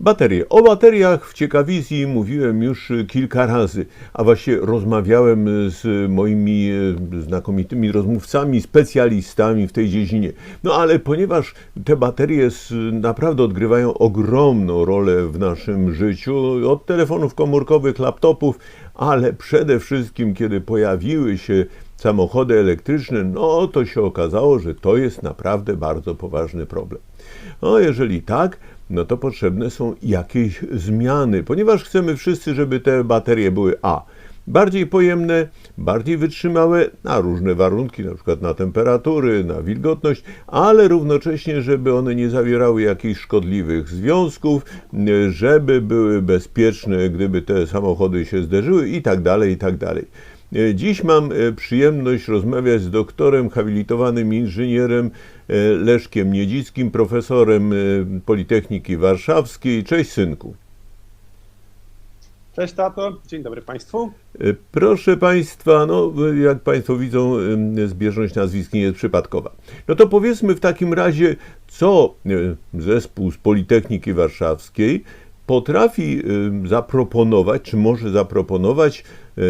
Baterie. O bateriach w ciekawizji mówiłem już kilka razy, a właściwie rozmawiałem z moimi e, znakomitymi rozmówcami, specjalistami w tej dziedzinie. No ale ponieważ te baterie naprawdę odgrywają ogromną rolę w naszym życiu, od telefonów komórkowych, laptopów, ale przede wszystkim kiedy pojawiły się samochody elektryczne, no to się okazało, że to jest naprawdę bardzo poważny problem. No jeżeli tak, no to potrzebne są jakieś zmiany, ponieważ chcemy wszyscy, żeby te baterie były A. Bardziej pojemne, bardziej wytrzymałe na różne warunki, na przykład na temperatury, na wilgotność, ale równocześnie, żeby one nie zawierały jakichś szkodliwych związków, żeby były bezpieczne, gdyby te samochody się zderzyły i tak dalej, i tak dalej. Dziś mam przyjemność rozmawiać z doktorem, habilitowanym inżynierem Leszkiem Niedzickim, profesorem e, Politechniki Warszawskiej. Cześć synku. Cześć tato, dzień dobry Państwu. E, Proszę Państwa, no jak Państwo widzą, zbieżność nazwisk nie jest przypadkowa. No to powiedzmy w takim razie, co e, zespół z Politechniki Warszawskiej potrafi zaproponować, czy może zaproponować e,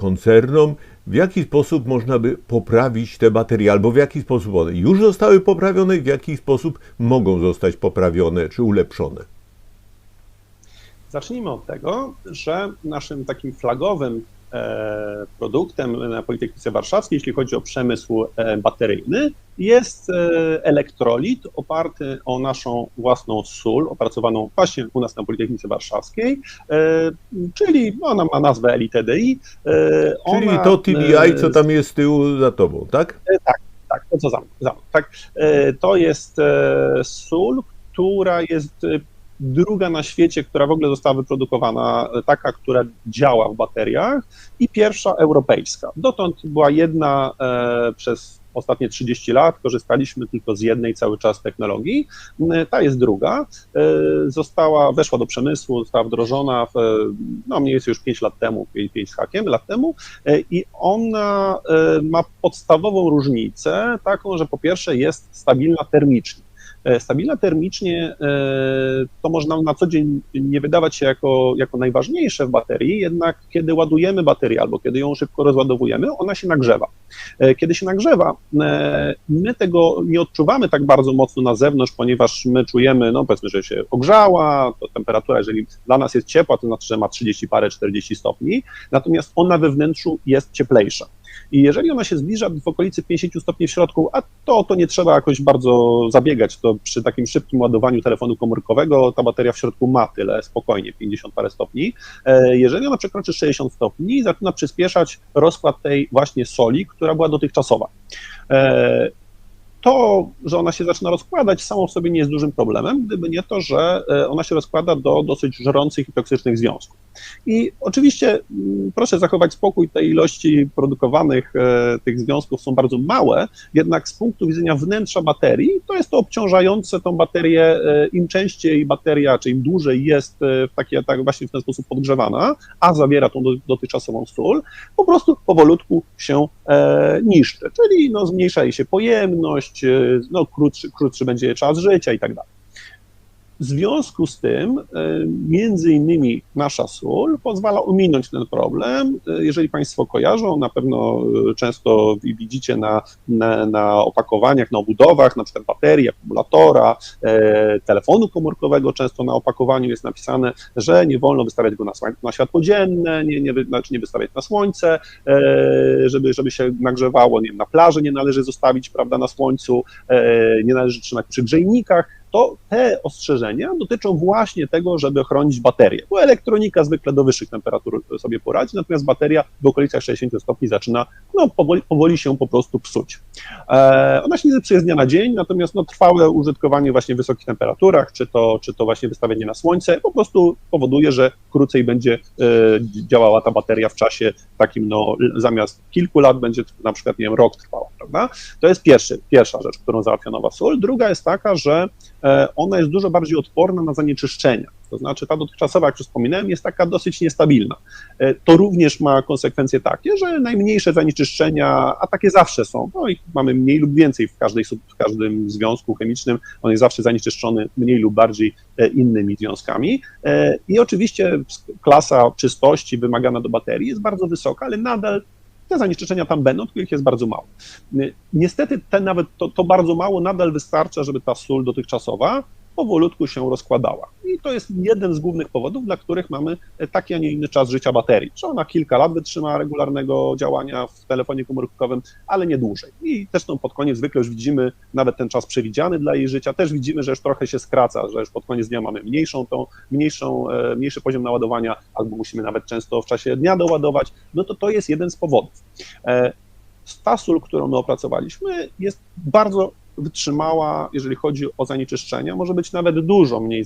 koncernom, w jaki sposób można by poprawić te baterie, albo w jaki sposób one już zostały poprawione w jaki sposób mogą zostać poprawione czy ulepszone. Zacznijmy od tego, że naszym takim flagowym produktem na Politechnice Warszawskiej, jeśli chodzi o przemysł e, bateryjny, jest e, elektrolit oparty o naszą własną sól, opracowaną właśnie u nas na Politechnice Warszawskiej, e, czyli ona ma nazwę LITDI. E, Czyli ona, to TDI, e, co tam jest z tyłu za tobą, tak? Tak, to co za mną, tak. E, To jest e, sól, która jest e, druga na świecie, która w ogóle została wyprodukowana, taka, która działa w bateriach i pierwsza europejska. Dotąd była jedna e, przez ostatnie 30 lat, korzystaliśmy tylko z jednej cały czas technologii, E, ta jest druga, E, została, weszła do przemysłu, została wdrożona w, e, no mniej więcej już 5 lat temu, 5 z hakiem lat temu, i ona ma podstawową różnicę, taką, że po pierwsze jest stabilna termicznie. E, Stabilna termicznie e, to można na co dzień nie wydawać się jako, jako najważniejsze w baterii, jednak kiedy ładujemy baterię albo kiedy ją szybko rozładowujemy, ona się nagrzewa. E, Kiedy się nagrzewa, my tego nie odczuwamy tak bardzo mocno na zewnątrz, ponieważ my czujemy, no powiedzmy, że się ogrzała, to temperatura, jeżeli dla nas jest ciepła, to znaczy, że ma 30 parę, 40 stopni, natomiast ona we wnętrzu jest cieplejsza. I jeżeli ona się zbliża w okolicy 50 stopni w środku, a to, to nie trzeba jakoś bardzo zabiegać, to przy takim szybkim ładowaniu telefonu komórkowego ta bateria w środku ma tyle spokojnie, 50 parę stopni. E, Jeżeli ona przekroczy 60 stopni, zaczyna przyspieszać rozkład tej właśnie soli, która była dotychczasowa. To, że ona się zaczyna rozkładać, samo w sobie nie jest dużym problemem, gdyby nie to, że e, ona się rozkłada do dosyć żrących i toksycznych związków. I oczywiście mm, proszę zachować spokój, te ilości produkowanych e, tych związków są bardzo małe, jednak z punktu widzenia wnętrza baterii, to jest to obciążające tą baterię, e, im częściej bateria, czy im dłużej jest w takie, tak właśnie w ten sposób podgrzewana, a zawiera tą do, dotychczasową sól, po prostu powolutku się niszczy, czyli no, zmniejsza jej się pojemność, no, krótszy, krótszy będzie czas życia i tak dalej. W związku z tym, e, między innymi nasza sól pozwala ominąć ten problem. E, Jeżeli Państwo kojarzą, na pewno e, często widzicie na, na, na opakowaniach, na obudowach, na przykład baterii, akumulatora, telefonu komórkowego, często na opakowaniu jest napisane, że nie wolno wystawiać go na, na światło dzienne, nie, nie, znaczy nie wystawiać na słońce, żeby, żeby się nagrzewało, nie wiem, na plaży nie należy zostawić, prawda, na słońcu, nie należy trzymać przy grzejnikach, to te ostrzeżenia dotyczą właśnie tego, żeby chronić baterię, bo elektronika zwykle do wyższych temperatur sobie poradzi, natomiast bateria w okolicach 60 stopni zaczyna no, powoli, powoli się po prostu psuć. E, ona się nie zepsuje z dnia na dzień, natomiast no, trwałe użytkowanie właśnie w wysokich temperaturach, czy to, czy to właśnie wystawienie na słońce, po prostu powoduje, że krócej będzie e, działała ta bateria w czasie takim, no, zamiast kilku lat będzie na przykład, nie wiem, rok trwała, prawda? To jest pierwszy, pierwsza rzecz, którą załatwia nowa sól. Druga jest taka, że ona jest dużo bardziej odporna na zanieczyszczenia. To znaczy ta dotychczasowa, jak już wspominałem, jest taka dosyć niestabilna. E, To również ma konsekwencje takie, że najmniejsze zanieczyszczenia, a takie zawsze są, no i mamy mniej lub więcej w, każdej, w każdym związku chemicznym, on jest zawsze zanieczyszczony mniej lub bardziej e, innymi związkami. E, I oczywiście klasa czystości wymagana do baterii jest bardzo wysoka, ale nadal te zanieczyszczenia tam będą, tylko jest bardzo mało. Niestety te nawet to, to bardzo mało nadal wystarcza, żeby ta sól dotychczasowa powolutku się rozkładała. I to jest jeden z głównych powodów, dla których mamy e, taki, a nie inny czas życia baterii. Że ona kilka lat wytrzyma regularnego działania w telefonie komórkowym, ale nie dłużej. I zresztą pod koniec zwykle już widzimy nawet ten czas przewidziany dla jej życia, też widzimy, że już trochę się skraca, że już pod koniec dnia mamy mniejszą tą, mniejszą, e, mniejszy poziom naładowania, albo musimy nawet często w czasie dnia doładować, no to to jest jeden z powodów. E, Ta sól, którą my opracowaliśmy, jest bardzo wytrzymała, jeżeli chodzi o zanieczyszczenia, może być nawet dużo mniej, e,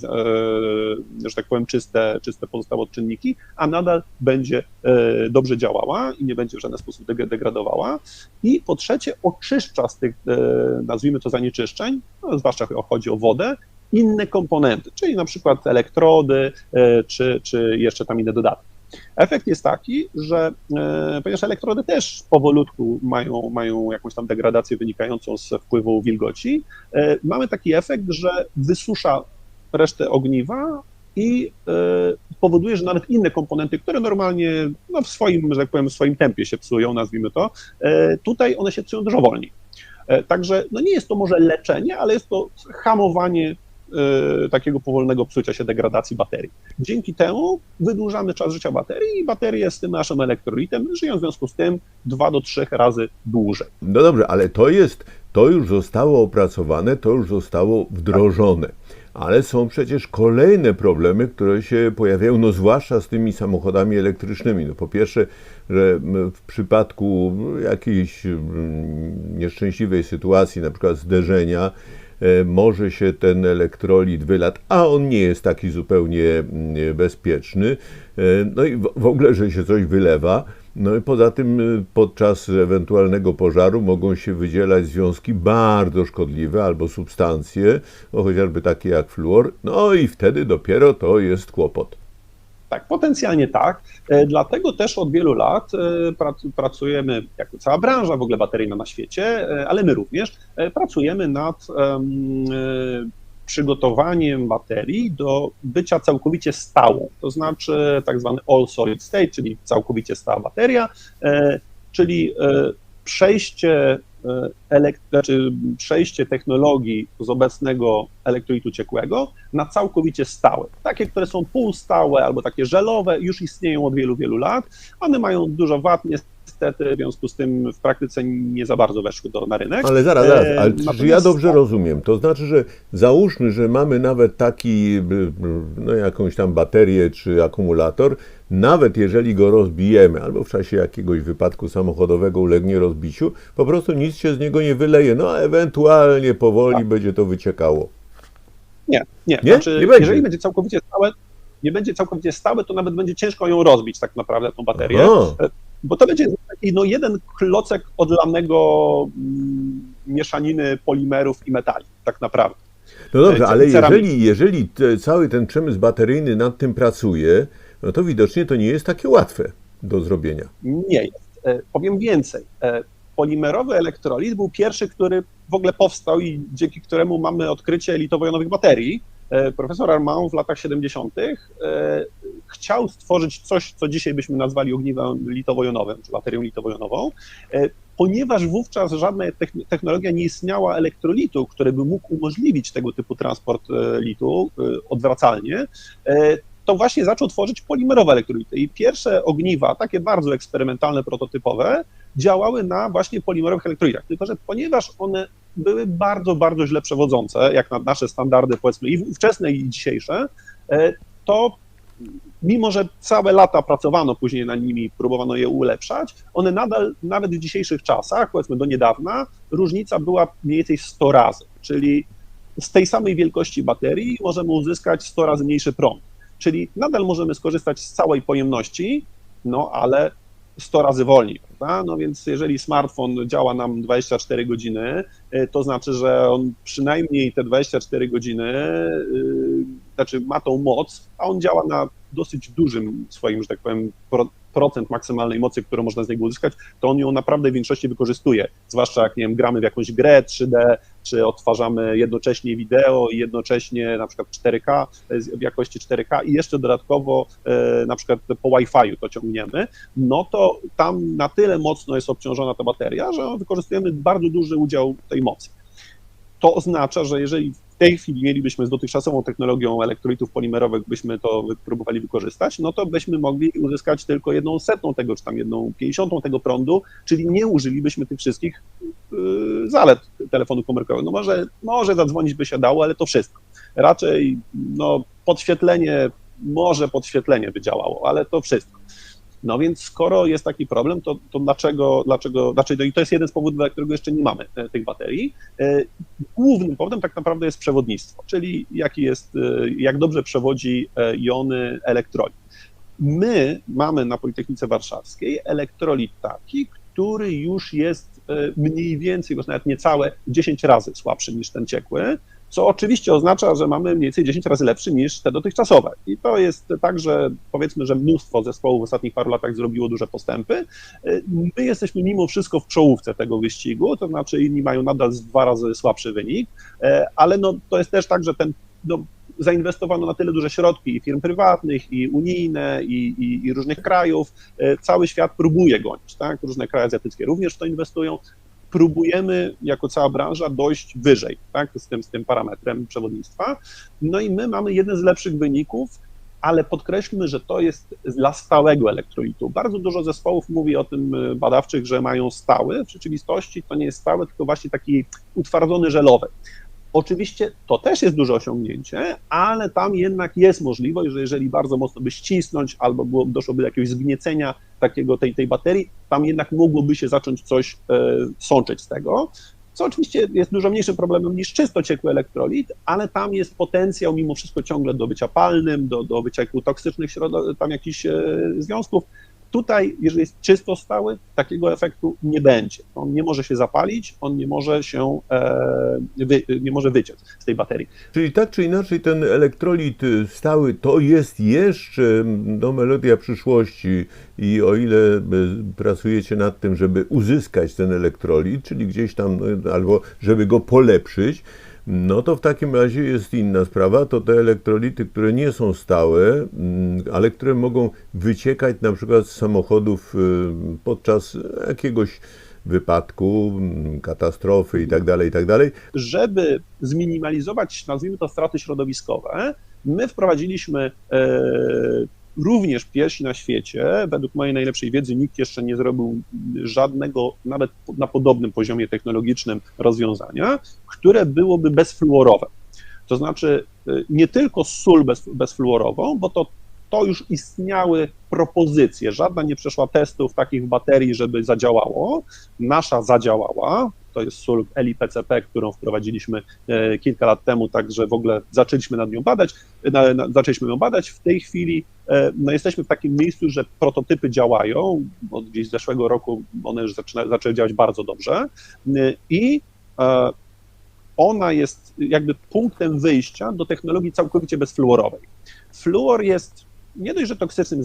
że tak powiem, czyste, czyste pozostałe odczynniki, a nadal będzie e, dobrze działała i nie będzie w żaden sposób deg- degradowała. I po trzecie, oczyszcza z tych, e, nazwijmy to zanieczyszczeń, no, zwłaszcza chodzi o wodę, inne komponenty, czyli na przykład elektrody, czy, czy jeszcze tam inne dodatki. Efekt jest taki, że e, ponieważ elektrody też powolutku mają, mają jakąś tam degradację wynikającą z wpływu wilgoci, e, mamy taki efekt, że wysusza resztę ogniwa i e, powoduje, że nawet inne komponenty, które normalnie no, w swoim, że tak powiem, w swoim tempie się psują, nazwijmy to, tutaj one się psują dużo wolniej. Także no nie jest to może leczenie, ale jest to hamowanie takiego powolnego psucia się degradacji baterii. Dzięki temu wydłużamy czas życia baterii i baterie z tym naszym elektrolitem żyją w związku z tym 2 do 3 razy dłużej. No dobrze, ale to jest, to już zostało opracowane, to już zostało wdrożone. Ale są przecież kolejne problemy, które się pojawiają, no zwłaszcza z tymi samochodami elektrycznymi. No po pierwsze, że w przypadku jakiejś mm, nieszczęśliwej sytuacji, na przykład zderzenia, może się ten elektrolit wylać, a on nie jest taki zupełnie mm, bezpieczny. E, No i w- ogóle, że się coś wylewa. No i poza tym y, podczas ewentualnego pożaru mogą się wydzielać związki bardzo szkodliwe albo substancje, no chociażby takie jak fluor. No i wtedy dopiero to jest kłopot. Tak, potencjalnie tak. E, Dlatego też od wielu lat e, prac- pracujemy, jako cała branża w ogóle bateryjna na świecie, e, ale my również pracujemy nad em, przygotowaniem baterii do bycia całkowicie stałą. To znaczy tak zwany all solid state, czyli całkowicie stała bateria, czyli przejście e, elek- znaczy przejście technologii z obecnego elektrolitu ciekłego na całkowicie stałe. Takie, które są półstałe albo takie żelowe, już istnieją od wielu, wielu lat. One mają dużo wad, w związku z tym w praktyce nie za bardzo weszły do, na rynek. Ale zaraz, zaraz, E, ale czy ja natomiast- dobrze rozumiem? To znaczy, że załóżmy, że mamy nawet taki, no jakąś tam baterię czy akumulator, nawet jeżeli go rozbijemy, albo w czasie jakiegoś wypadku samochodowego ulegnie rozbiciu, po prostu nic się z niego nie wyleje, no a ewentualnie powoli Tak. będzie to wyciekało. Nie, nie. Nie? Znaczy, Nie będzie. jeżeli będzie całkowicie stałe, nie będzie całkowicie stałe, to nawet będzie ciężko ją rozbić tak naprawdę, tą baterię. Aha. Bo to będzie taki no, jeden klocek odlanego mm, mieszaniny polimerów i metali, tak naprawdę. No dobrze, ale jeżeli, jeżeli te, cały ten przemysł bateryjny nad tym pracuje, no to widocznie to nie jest takie łatwe do zrobienia. Nie jest. E, Powiem więcej. E, Polimerowy elektrolit był pierwszy, który w ogóle powstał i dzięki któremu mamy odkrycie litowo-jonowych baterii. E, Profesor Armand w latach 70. chciał stworzyć coś, co dzisiaj byśmy nazwali ogniwem litowo-jonowym, czy baterią litowo-jonową, e, ponieważ wówczas żadna techn- technologia nie istniała elektrolitu, który by mógł umożliwić tego typu transport e, litu e, odwracalnie, to właśnie zaczął tworzyć polimerowe elektrolity. I pierwsze ogniwa, takie bardzo eksperymentalne, prototypowe, działały na właśnie polimerowych elektrolitach. Tylko, że ponieważ one były bardzo, bardzo źle przewodzące, jak na nasze standardy, powiedzmy, i ówczesne, i dzisiejsze, to mimo, że całe lata pracowano później nad nimi, próbowano je ulepszać, one nadal, nawet w dzisiejszych czasach, powiedzmy do niedawna, różnica była mniej więcej 100 razy, czyli z tej samej wielkości baterii możemy uzyskać 100 razy mniejszy prąd. Czyli nadal możemy skorzystać z całej pojemności, no ale 100 razy wolniej, prawda? No więc jeżeli smartfon działa nam 24 godziny, y, to znaczy, że on przynajmniej te 24 godziny y, znaczy ma tą moc, a on działa na dosyć dużym swoim, że tak powiem, pro, procent maksymalnej mocy, którą można z niego uzyskać, to on ją naprawdę w większości wykorzystuje. Zwłaszcza jak, nie wiem, gramy w jakąś grę 3D, czy odtwarzamy jednocześnie wideo i jednocześnie na przykład 4K, w jakości 4K i jeszcze dodatkowo e, na przykład po Wi-Fi to ciągniemy, no to tam na tyle mocno jest obciążona ta bateria, że wykorzystujemy bardzo duży udział tej mocy. To oznacza, że jeżeli w tej chwili mielibyśmy z dotychczasową technologią elektrolitów polimerowych, byśmy to próbowali wykorzystać, no to byśmy mogli uzyskać tylko jedną setną tego, czy tam jedną pięćdziesiątą tego prądu, czyli nie użylibyśmy tych wszystkich yy, zalet telefonu komórkowego. No może, może zadzwonić by się dało, ale to wszystko. Raczej no, podświetlenie, może podświetlenie by działało, ale to wszystko. No więc skoro jest taki problem, to, to dlaczego, dlaczego, dlaczego, i to jest jeden z powodów, dla którego jeszcze nie mamy e, tych baterii. E, Głównym powodem tak naprawdę jest przewodnictwo, czyli jaki jest, e, jak dobrze przewodzi jony elektrolit. My mamy na Politechnice Warszawskiej elektrolit taki, który już jest mniej więcej, już nawet niecałe 10 razy słabszy niż ten ciekły, co oczywiście oznacza, że mamy mniej więcej 10 razy lepszy niż te dotychczasowe. I to jest tak, że powiedzmy, że mnóstwo zespołów w ostatnich paru latach zrobiło duże postępy. My jesteśmy mimo wszystko w czołówce tego wyścigu, to znaczy inni mają nadal dwa razy słabszy wynik, ale no, to jest też tak, że ten no, zainwestowano na tyle duże środki i firm prywatnych, i unijne, i, i, i, różnych krajów. Cały świat próbuje gonić, tak? Różne kraje azjatyckie również w to inwestują próbujemy jako cała branża dojść wyżej tak, z, tym, z tym parametrem przewodnictwa. No i my mamy jeden z lepszych wyników, ale podkreślmy, że to jest dla stałego elektrolitu. Bardzo dużo zespołów mówi o tym badawczych, że mają stały. W rzeczywistości to nie jest stały, tylko właśnie taki utwardzony żelowy. Oczywiście to też jest duże osiągnięcie, ale tam jednak jest możliwość, że jeżeli bardzo mocno by ścisnąć albo było, doszłoby do jakiegoś zgniecenia takiego tej, tej baterii, tam jednak mogłoby się zacząć coś e, sączyć z tego, co oczywiście jest dużo mniejszym problemem niż czysto ciekły elektrolit, ale tam jest potencjał mimo wszystko ciągle do bycia palnym, do, do bycia toksycznych tam jakichś e, związków, Tutaj, jeżeli jest czysto stały, takiego efektu nie będzie. On nie może się zapalić, on nie może się e, wy, nie może wyciec z tej baterii. Czyli tak czy inaczej ten elektrolit stały to jest jeszcze no, melodia przyszłości i o ile pracujecie nad tym, żeby uzyskać ten elektrolit, czyli gdzieś tam no, albo żeby go polepszyć, no to w takim razie jest inna sprawa, to te elektrolity, które nie są stałe, ale które mogą wyciekać na przykład z samochodów podczas jakiegoś wypadku, katastrofy i tak dalej, i tak. Żeby zminimalizować, nazwijmy to, straty środowiskowe, my wprowadziliśmy e, również pierwsi na świecie, według mojej najlepszej wiedzy, nikt jeszcze nie zrobił żadnego, nawet na podobnym poziomie technologicznym rozwiązania, które byłoby bezfluorowe. To znaczy nie tylko sól bez, bezfluorową, bo to, to już istniały propozycje, żadna nie przeszła testów takich baterii, żeby zadziałało. Nasza zadziałała, to jest sól LiPCP, którą wprowadziliśmy kilka lat temu, także w ogóle zaczęliśmy nad nią badać, na, na, zaczęliśmy ją badać. W tej chwili no, jesteśmy w takim miejscu, że prototypy działają, od gdzieś zeszłego roku one już zaczyna, zaczęły działać bardzo dobrze i ona jest jakby punktem wyjścia do technologii całkowicie bezfluorowej. Fluor jest nie dość, że toksycznym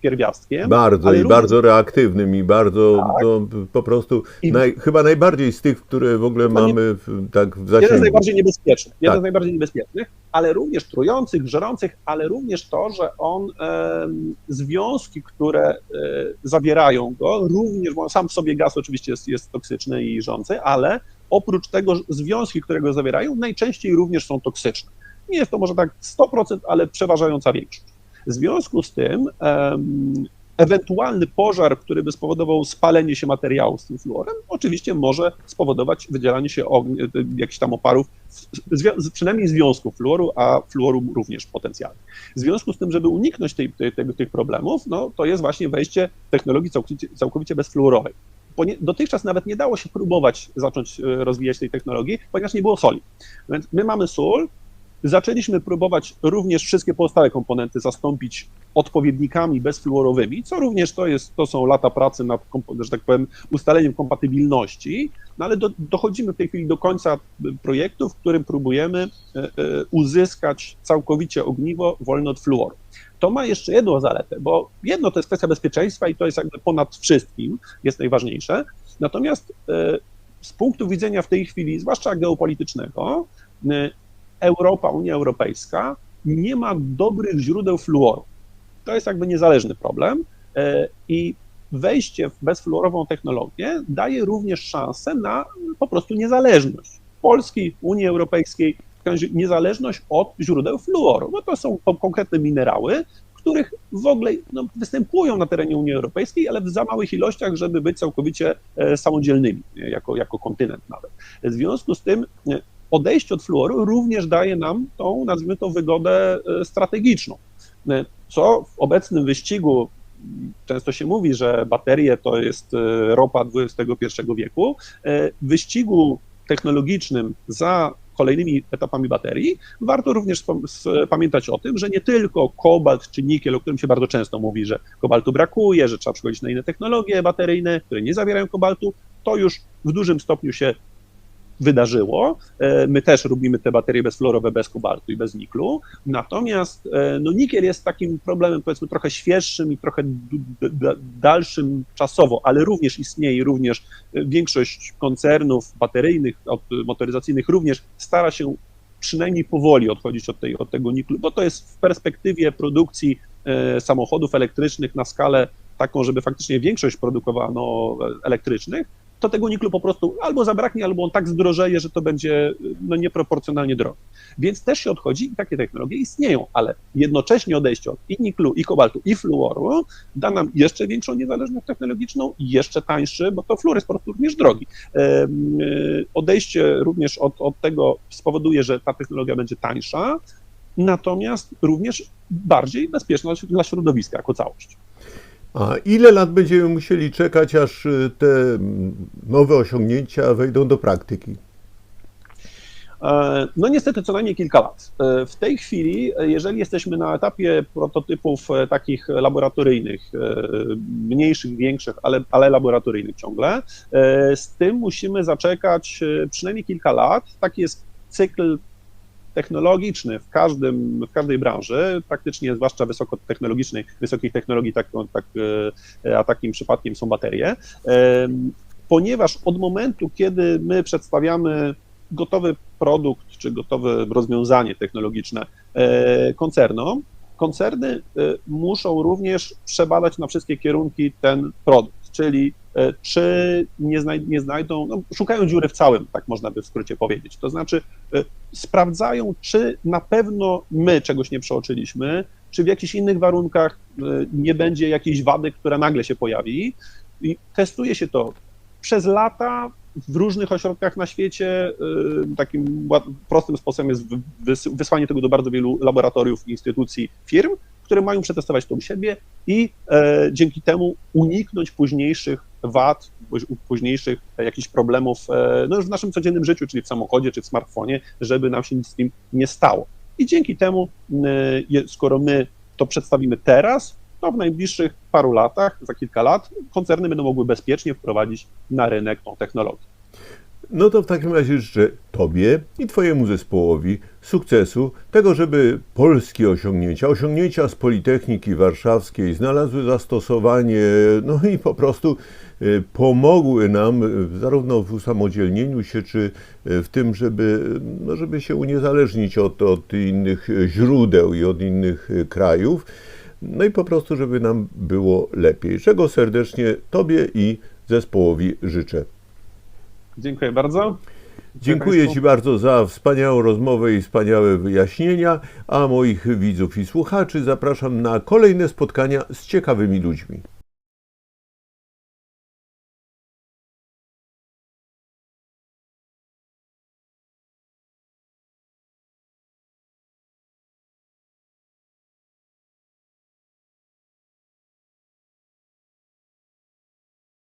pierwiastkiem. Bardzo i również... bardzo reaktywnym i bardzo tak. no, po prostu naj, chyba najbardziej z tych, które w ogóle mamy w, tak w zasięgu. Jeden z najbardziej niebezpiecznych, jeden tak. z najbardziej niebezpiecznych, ale również trujących, żerących, ale również to, że on e, związki, które e, zawierają go, również, bo sam w sobie gaz oczywiście jest, jest toksyczny i żrący, ale oprócz tego związki, które go zawierają, najczęściej również są toksyczne. Nie jest to może tak 100%, ale przeważająca większość. W związku z tym ewentualny pożar, który by spowodował spalenie się materiału z tym fluorem, oczywiście może spowodować wydzielanie się ognia, jakichś tam oparów, przynajmniej związków fluoru, a fluoru również potencjalnie. W związku z tym, żeby uniknąć tej, tej, tych problemów, no, to jest właśnie wejście technologii całkowicie, całkowicie bezfluorowej. Dotychczas nawet nie dało się próbować zacząć rozwijać tej technologii, ponieważ nie było soli. Więc my mamy sól, Zaczęliśmy próbować również wszystkie pozostałe komponenty zastąpić odpowiednikami bezfluorowymi, co również to, jest, to są lata pracy nad, że tak powiem, ustaleniem kompatybilności, no ale do, dochodzimy w tej chwili do końca projektu, w którym próbujemy e, e, uzyskać całkowicie ogniwo wolne od fluoru. To ma jeszcze jedną zaletę, bo jedno to jest kwestia bezpieczeństwa i to jest jakby ponad wszystkim, jest najważniejsze. Natomiast e, z punktu widzenia w tej chwili, zwłaszcza geopolitycznego, e, Europa, Unia Europejska nie ma dobrych źródeł fluoru. To jest jakby niezależny problem e, i wejście w bezfluorową technologię daje również szansę na po prostu niezależność Polski, Unii Europejskiej, niezależność od źródeł fluoru. No to są ko- konkretne minerały, których w ogóle no, występują na terenie Unii Europejskiej, ale w za małych ilościach, żeby być całkowicie e, samodzielnymi, jako, jako kontynent nawet. W związku z tym odejście od fluoru również daje nam tą, nazwijmy to, wygodę e, strategiczną, E, co w obecnym wyścigu m, często się mówi, że baterie to jest e, ropa XXI wieku. W wyścigu technologicznym za kolejnymi etapami baterii, warto również pamiętać o tym, że nie tylko kobalt czy nikiel, o którym się bardzo często mówi, że kobaltu brakuje, że trzeba przechodzić na inne technologie bateryjne, które nie zawierają kobaltu, to już w dużym stopniu się wydarzyło. E, My też robimy te baterie bezfluorowe bez kobaltu i bez niklu. Natomiast e, no, nikiel jest takim problemem, powiedzmy, trochę świeższym i trochę dalszym czasowo, ale również istnieje i również e, większość koncernów bateryjnych, motoryzacyjnych również stara się przynajmniej powoli odchodzić od, tej, od tego niklu, bo to jest w perspektywie produkcji samochodów elektrycznych na skalę taką, żeby faktycznie większość produkowano elektrycznych, to tego niklu po prostu albo zabraknie, albo on tak zdrożeje, że to będzie no, nieproporcjonalnie drogie. Więc też się odchodzi i takie technologie istnieją, ale jednocześnie odejście od i niklu, i kobaltu, i fluoru da nam jeszcze większą niezależność technologiczną jeszcze tańszy, bo to fluor jest po prostu również drogi. Y, Odejście również od, od tego spowoduje, że ta technologia będzie tańsza, natomiast również bardziej bezpieczna dla środowiska jako całość. A ile lat będziemy musieli czekać, aż y, te mm, nowe osiągnięcia wejdą do praktyki? E, No niestety co najmniej kilka lat. E, W tej chwili, e, jeżeli jesteśmy na etapie prototypów takich laboratoryjnych, mniejszych, większych, ale, ale laboratoryjnych ciągle, z tym musimy zaczekać przynajmniej kilka lat. Taki jest cykl technologiczny w, każdym, w każdej branży, praktycznie zwłaszcza wysokotechnologicznej, wysokich technologii, tak, tak, e, a takim przypadkiem są baterie, ponieważ od momentu, kiedy my przedstawiamy gotowy produkt czy gotowe rozwiązanie technologiczne e, koncernom, koncerny e, muszą również przebadać na wszystkie kierunki ten produkt, czyli czy nie, znaj- nie znajdą, no, szukają dziury w całym, tak można by w skrócie powiedzieć. To znaczy e, sprawdzają, czy na pewno my czegoś nie przeoczyliśmy, czy w jakichś innych warunkach e, nie będzie jakiejś wady, która nagle się pojawi. I testuje się to przez lata w różnych ośrodkach na świecie. Takim prostym sposobem jest wy- wys- wysłanie tego do bardzo wielu laboratoriów, instytucji, firm, które mają przetestować to u siebie i e, dzięki temu uniknąć późniejszych wad, póź- późniejszych e, jakichś problemów e, no już w naszym codziennym życiu, czyli w samochodzie czy w smartfonie, żeby nam się nic z tym nie stało. I dzięki temu, je- skoro my to przedstawimy teraz, to w najbliższych paru latach, za kilka lat, koncerny będą mogły bezpiecznie wprowadzić na rynek tą technologię. No to w takim razie życzę Tobie i Twojemu zespołowi sukcesu, tego, żeby polskie osiągnięcia, osiągnięcia z Politechniki Warszawskiej znalazły zastosowanie, no i po prostu pomogły nam y, zarówno w usamodzielnieniu się, czy y, w tym, żeby, no, żeby się uniezależnić od, od innych źródeł i od innych y, krajów. No i po prostu, żeby nam było lepiej. Czego serdecznie Tobie i zespołowi życzę. Dziękuję bardzo. Dziękuję Państwu. Ci bardzo za wspaniałą rozmowę i wspaniałe wyjaśnienia, a moich widzów i słuchaczy zapraszam na kolejne spotkania z ciekawymi ludźmi.